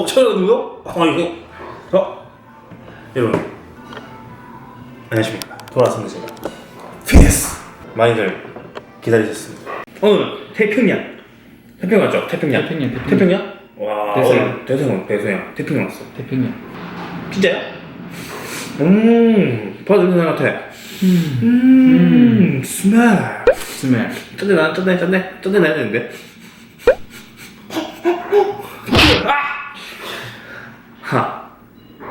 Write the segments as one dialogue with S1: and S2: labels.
S1: 어, 처음 누구? 어, 이거. 어, 여러분. 안녕하십니까. 돌아왔습니다, 제가. 피니스! 많이들 기다리셨습니다. 오늘 태평양. 태평양 맞죠? 태평양.
S2: 태평양, 태평양.
S1: 태평양? 와,
S2: 대서양.
S1: 오늘 대서양, 대서양. 태평양 왔어.
S2: 태평양.
S1: 진짜요? 음, 봐도 냄새 같아. 음, 스멜.
S2: 스멜.
S1: 쩐데 나, 쩐데, 쩐데, 쩐데 나야 되는데. 하,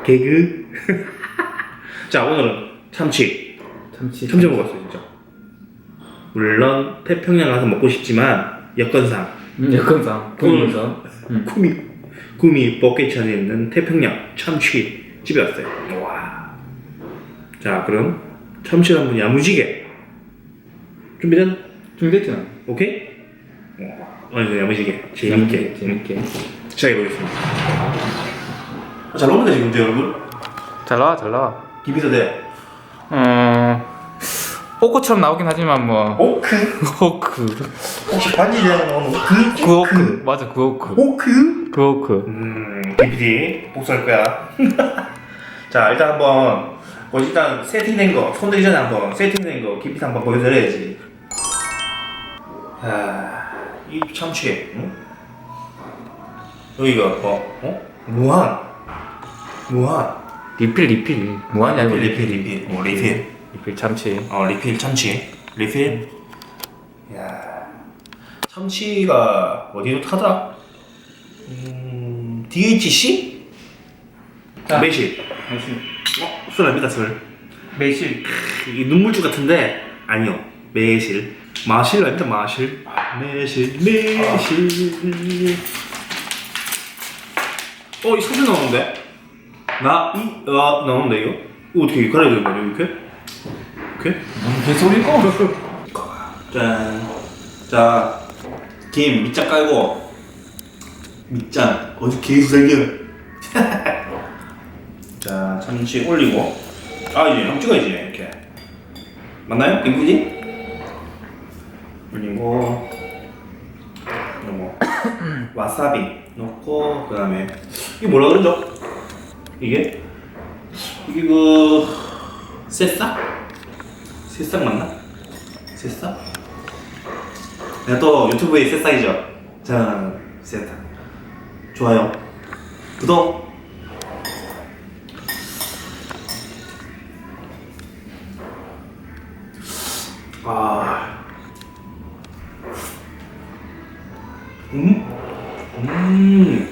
S1: 개그. 자, 오늘은 참치.
S2: 참치.
S1: 참치 먹었어요, 진짜. 물론 태평양 가서 먹고 싶지만 여건상
S2: 음, 여건상. 보면서. 음.
S1: 구미 구미 버킷천에 있는 태평양 참치 집에 왔어요. 와. 자, 그럼 참치 한번 야무지게 준비된?
S2: 준비됐잖아.
S1: 오케이? 와, 어, 야무지게 재밌게
S2: 재밌게.
S1: 시작해 보겠습니다. 잘 나오는데 지금 제 얼굴?
S2: 잘 나와, 잘 나와.
S1: 비비서 돼.
S2: 어. 호크처럼 나오긴 하지만 뭐.
S1: 오크?
S2: 호크.
S1: 혹시 반지에 나오는 오크?
S2: 그 호크. 맞아, 그 호크.
S1: 오크?
S2: 그 호크.
S1: 음, BPD 복수할 거야. 자, 일단 한번 뭐 일단 세팅된 거, 손대기 전에 한번 세팅된 거 깊이 한번 보여드려야지. 아, 이 참치, 응? 여기가 뭐, 어? 무한, 무한.
S2: 리필, 리필. 무한이 아니고
S1: 리필,
S2: 리필.
S1: 리필, 뭐 리필.
S2: 리필 참치.
S1: 어, 리필 참치, 리필. 야, 참치가 어디로 타더라? 음, DHC? 매실.
S2: 매실.
S1: 어, 술 아닙니다, 술.
S2: 매실.
S1: 이 눈물주 같은데 아니요 매실 마실 아니다 마실 매실 매실 어이 사진 나오는데 나이어 나오는데 이거? 이거 어떻게 갈아야 되는 거냐 이렇게? 이렇게?
S2: 뭔 개소리고?
S1: 짠 자 김 밑장 깔고. 밑장. 어디 개수생겨 자 참치 올리고. 아 이제 한번 찍어야지 이렇게. 맞나요? 김PD? 올리고. 그리고 뭐 와사비 넣고 그 다음에 이게 뭐라 그러죠? 이게 이게 그 새싹? 새싹 맞나? 새싹? 내가 또 유튜브에 새싹이죠 자 새싹 좋아요 구독 아. 음. 음.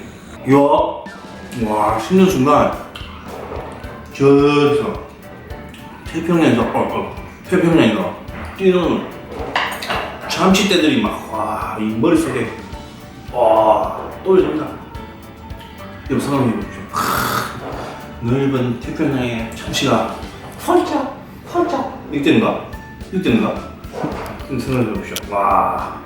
S1: 야. 와, 씹는 순간. 저기서. 태평양에서, 어, 어. 태평양에서. 뛰는 참치떼들이 막, 와, 이 머릿속에. 와, 떨어집니다. 여러분, 상상해 보십시오. 크, 넓은 태평양의 참치가 펄쩍, 펄쩍. 이렇게 되는가? 이렇게 되는가? 좀 생각해 보십시오. 와.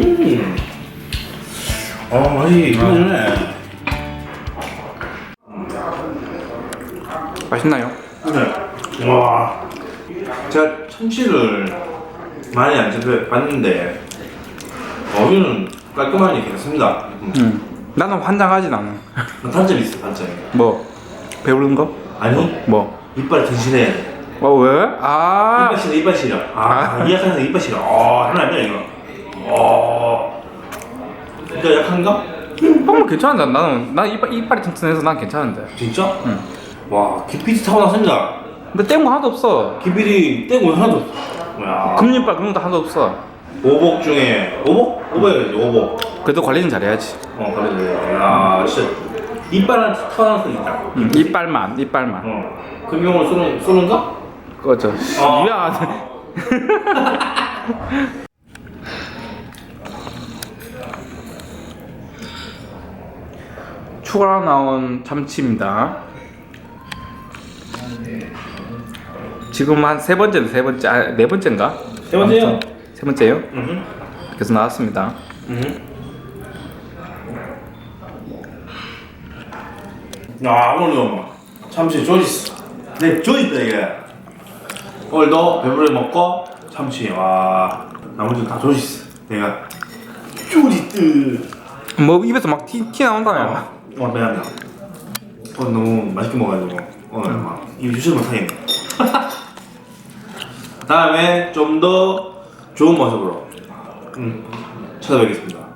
S1: 음. 어, 맛이 괜찮네.
S2: 맛있나요?
S1: 네. 와. 제가 참치를 많이 안 잡혀봤는데, 어유는 깔끔하니 괜찮습니다. 음.
S2: 응. 나는 환장하진 않아.
S1: 단점이 있어, 단점이.
S2: 뭐 배부른 거?
S1: 아니,
S2: 뭐?
S1: 이빨 튼실해.
S2: 어 왜? 아
S1: 이빨 시려 이빨 시려 아 이약해서 이빨 시려 어 장난 아니야 이거 어 이거 약한가?
S2: 형 괜찮은데 나는 난 이빨 이빨이 튼튼해서 난 괜찮은데.
S1: 진짜?
S2: 응.
S1: 와 기피디 타고났습니다.
S2: 근데 떼은 거 하나도 없어.
S1: 기피디 떼고 하나도 없어. 야.
S2: 금리빨 그런 것도 하나도 없어.
S1: 오복 중에 오복? 오복이야지 오복.
S2: 그래도 관리는 잘해야지.
S1: 어 그래 야 진짜. 이빨은 타고난 수 있다.
S2: 응, 이빨만 이빨만.
S1: 어. 금용을 쏘는, 쏘는가?
S2: 꺼져
S1: 어.
S2: 미안 추가로 나온 참치입니다. 지금 한 세 번째 세 번째 아, 네 번째인가?
S1: 세 번째요.
S2: 아무튼 세 번째요?
S1: 응
S2: 그래서 나왔습니다.
S1: 응야 오늘 참치 조지스. 네 조지다 이게. 오늘도 배부르게 먹고 참치 와 나머지는 다 조지스. 내가 조지스.
S2: 뭐 입에서 막 티 티 나온다며
S1: 어, 어 미안해. 오늘 너무 맛있게 먹어가지고. 오늘 막 입이 주실 못하겠네. 다음에 좀 더 좋은 모습으로 음, 찾아뵙겠습니다